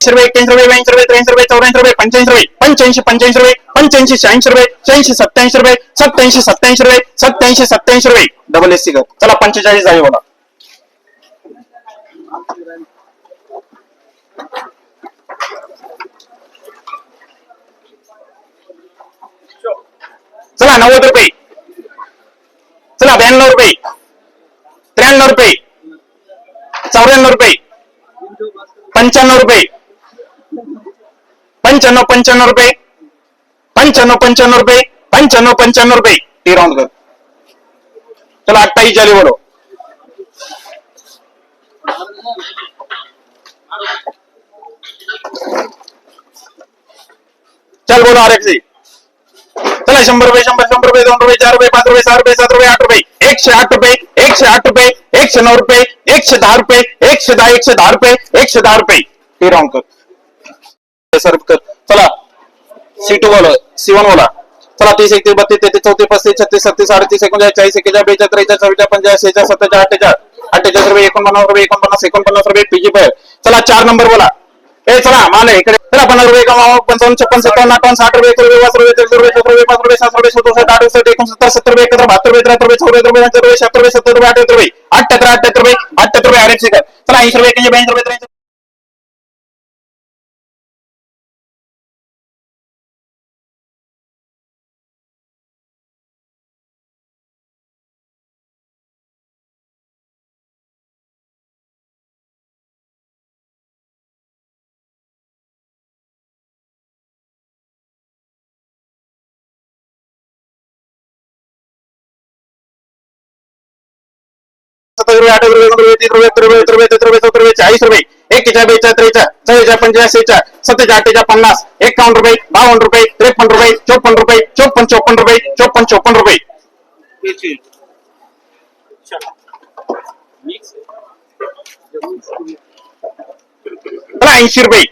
रुपये एक्क्याऐंशी रुपये ब्याऐंशी रुपये त्र्याऐंशी रुपये चौऱ्याऐंशी रुपये पंच्याऐंशी रुपये पंच्याऐंशी पंच्याऐंशी रुपये पंच्याऐंशी शहाऐंशी रुपये शहाऐंशी सत्याऐंशी रुपये सत्याऐंशी सत्याऐंशी रुपये सत्याऐंशी सत्याऐंशी रुपये. डबल एस सी कर. चला पंचेचाळीस झाले बोला चला नव्वद रुपये. चला ब्याण्णव रुपये. त्र्याण्णव रुपये. चौऱ्याण्णव रुपये. पंच्याण्णव रुपये. पंच्याण्णव पंच्याण्णव रुपये पंच्याण्णव पंच्याण्णव रुपये पंच्याण्णव पंच्याण्णव रुपये ती राऊंड कर। चला अठ्ठावीस झाले बोलो। चल बोलो, आर सी चला, शंभर रुपये शंभर शंभर रुपये दोन रुपये चार रुपये पाच रुपये सहा रुपये सात रुपये आठ रुपये एकशे आठ रुपये एकशे आठ रुपये एकशे नऊ रुपये एकशे दहा रुपये एकशे दहा एकशे दहा रुपये एकशे दहा रुपये हे राऊंड कर। सर्व कर। चला सी टू बोला सी वन बोला चला तीस एकतीस बत्तीस तेहतीस चौतीस पस्तीस छत्तीस सत्तीस अडतीस एकोणचाळीस चाळीस एकेचाळीस बेचाळीस त्रेचाळीस चव्वेचाळीस पंचाळीस शेचाळीस सत्तेचाळीस अठ्ठेचाळीस अठ्ठेचाळीस रुपये एकोणपन्नास रुपये एकोणपन्नास एकोणपन्नास रुपये पीजी बाहेर चला चार नंबर बोला ए चला माल इकडे चला पन्नास रुपये पंचावन्न छप्पन सत्तावन्न अठ्ठावन्न साठ रुपये एकशे रुपये पाच रुपये चाळीस रुपये सत्तर रुपये पाच रुपये सात रुपये सदुसष्ट आठ अडुसष्ट एकोणसत्तर सत्तर रुपये एकत्र बहात्तर रुपये त्र्याहत्तर रुपये चौऱ्याहत्तर रुपये पंच्याहत्तर रुपये सत्तर रुपये सत्तर रुपये अठ्याहत्तर रुपये अठ्याहत्तर अठ्याहत्तर रुपये अठ्याहत्तर रुपये आरक्षी चला ऐंशी रुपये एकशे ब्याऐंशी रुपये त्र्याऐंशी रुपये अठ्ठावीस रुपये रुपये तीस रुपये रुपये रुपये रुपये रुपये चाळीस रुपये. एक्केचाळीस बेचाळीस त्रेचाळीस चव्वेचाळीस पंचेचाळीस सेहेचाळीस सत्तेचाळीस पन्नास एकावन्न रुपये बावन्न रुपये त्रेपन्न रुपये चोपन्न रुपये चोपन्न चोपन्न रुपये चोपन्न चोपन्न रुपये. ऐंशी रुपये.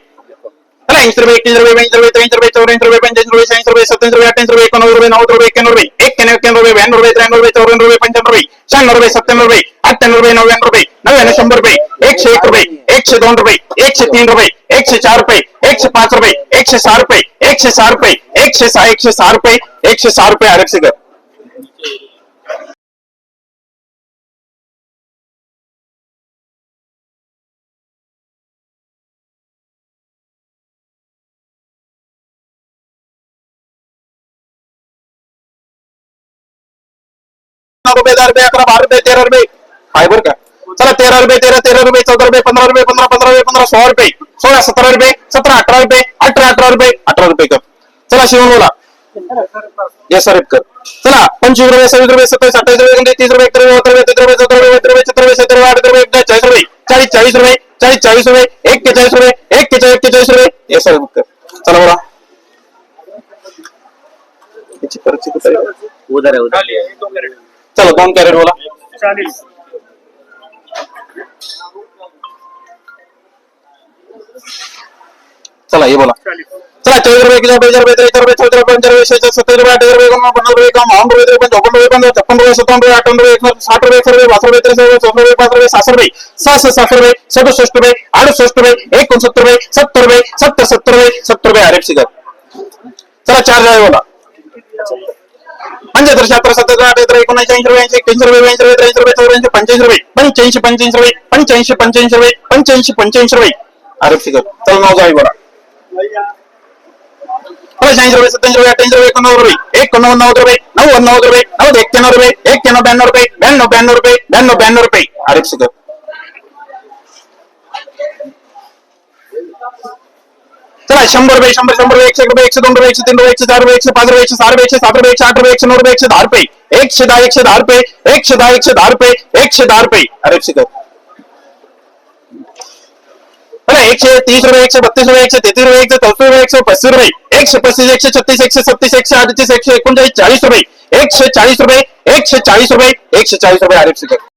ऐंशी रुपये एकतीस रुपये ब्याऐंशी रुपये त्र्याऐंशी रुपये चौऱ्याऐंशी रुपये पंच्याऐंशी रुपये शहाऐंशी रुपये सत्याऐंशी रुपये अठ्ठ्याऐंशी रुपये एकोणनव्वद रुपये नव्वद रुपये एक्क्याण्णव रुपये एक्क्याण्णव रुपये ब्याण्णव रुपये त्र्याण्णव रुपये चौऱ्याण्णव रुपये पंच्याण्णव रुपये शहाण्णव रुपये सत्त्याण्णव रुपये अठ्ठ्याण्णव रुपये नव्याण्णव रुपये नव्याण्णव शंभर रुपये एकशे एक रुपये एकशे दोन रुपये एकशे तीन रुपये एकशे चार रुपये एकशे पाच रुपये एकशे सहा रुपये एकशे सहा रुपये एकशे सहा एकशे सहा रुपये एकशे सहा रुपये आरक्षित कर रुपये दहा रुपये अकरा बारा रुपये तेरा रुपये फायबर का चला तेरा रुपये तेरा तेरा रुपये चौदा रुपये पंधरा रुपये पंधरा पंधरा रुपये पंधरा सोळा रुपये सोळा सतरा रुपये सतरा अठरा रुपये अठरा अठरा रुपये अठरा रुपये कर चला शिवून बोला। येस सर कर। चला, पंचवीस रुपये सव्वीस रुपये सत्तावीस अठ्ठावीस रुपये तीस रुपये एकतीस रुपये बत्तीस रुपये चौदा रुपये पंधरा रुपये सत्तर रुपये सत्तर रुपये अठरा रुपये चाळीस रुपये चाळीस चाळीस रुपये चाळीस चाळीस रुपये एक्केचाळीस रुपये एक्केचाळीस एक्केचाळीस रुपये येस सर कर। चला, बोला। आहे? उधर है, उधर। वाला कौन कैरेट वाला चला, ये बोला। चला, चौदह रुपए किलो बेचर बेचर इधर रुपए, चौदह रुपए पंचार रुपए छह सत्तर रुपए अठारह रुपए कम पंद्रह रुपए कम आठ रुपए तेरह चौपन रुपए, पंद्रह, छप्पन रुपए सत्तर रुपए आठ रुपए, एक साठ रुपए, एक रुपए, बासठ रुपए तेरह रुपए चौदह रुपए पाँच रुपए सासठ रुपए, सात सौ साठ रुपए सत्तर सौ रुपए आठ सौ रुपए एक कौन सत्तर रुपए सत्तर रुपए, सत्तर सत्तर रुपए सत्तर रुपए आरएफसी का चला, चार जाए बोला। पंच्याहत्तर शहात्तर सत्तर अठ्याहत्तर एकोणऐंशी ऐंशी रुपये ऐंशी एक्क्याऐंशी रुपये ब्याऐंशी रुपये त्र्याऐंशी रुपये चौऱ्याऐंशी पंच्याऐंशी रुपये पंच्याऐंशी पंच्याऐंशी रुपये पंच्याऐंशी पंच्याऐंशी रुपये पंच्याऐंशी पंच्याऐंशी रुपये. आरक्षित चल नाव नऊ बरा बोला शहाऐंशी रुपये सत्याऐंशी रुपये अठ्ठ्याऐंशी रुपये एकोणनव्वद रुपये. एकोणनव्वद नव्वद रुपये नव्वद नव्वद रुपये नव्वद एक्क्याण्णव रुपये एक्क्याण्णव ब्याण्णव रुपये ब्याण्णव ब्याण्णव रुपये ब्याण्णव ब्याण्णव रुपये. आरक्षित सिगर चला शंभर रुपये शंभर शंभर रुपये एकशे एक रुपये एकशे दोन रुपये एकशे तीन रुपये एकशे चार रुपये एकशे पाच रुपये एकशे सहा रुपये एकशे सात रुपये एकशे आठ रुपये एकशे नऊ रुपये एकशे दहा रुपये एकशे दहा एकशे दहा रुपये एकशे दहा एकशे दहा रुपये एकशे दहा रुपये अरे शिकत बरं एकशे तीस रुपये एकशे बत्तीस रुपये एकशे तेहतीस रुपये एकशे चौतीस रुपये एकशे पस्तीस रुपये एकशे पस्तीस एकशे छत्तीस एकशे सत्तीस एकशे अडतीस एकशे एकोणचाळीस चाळीस रुपये एकशे चाळीस रुपये एकशे चाळीस रुपये एकशे चाळीस रुपये अरे शिकत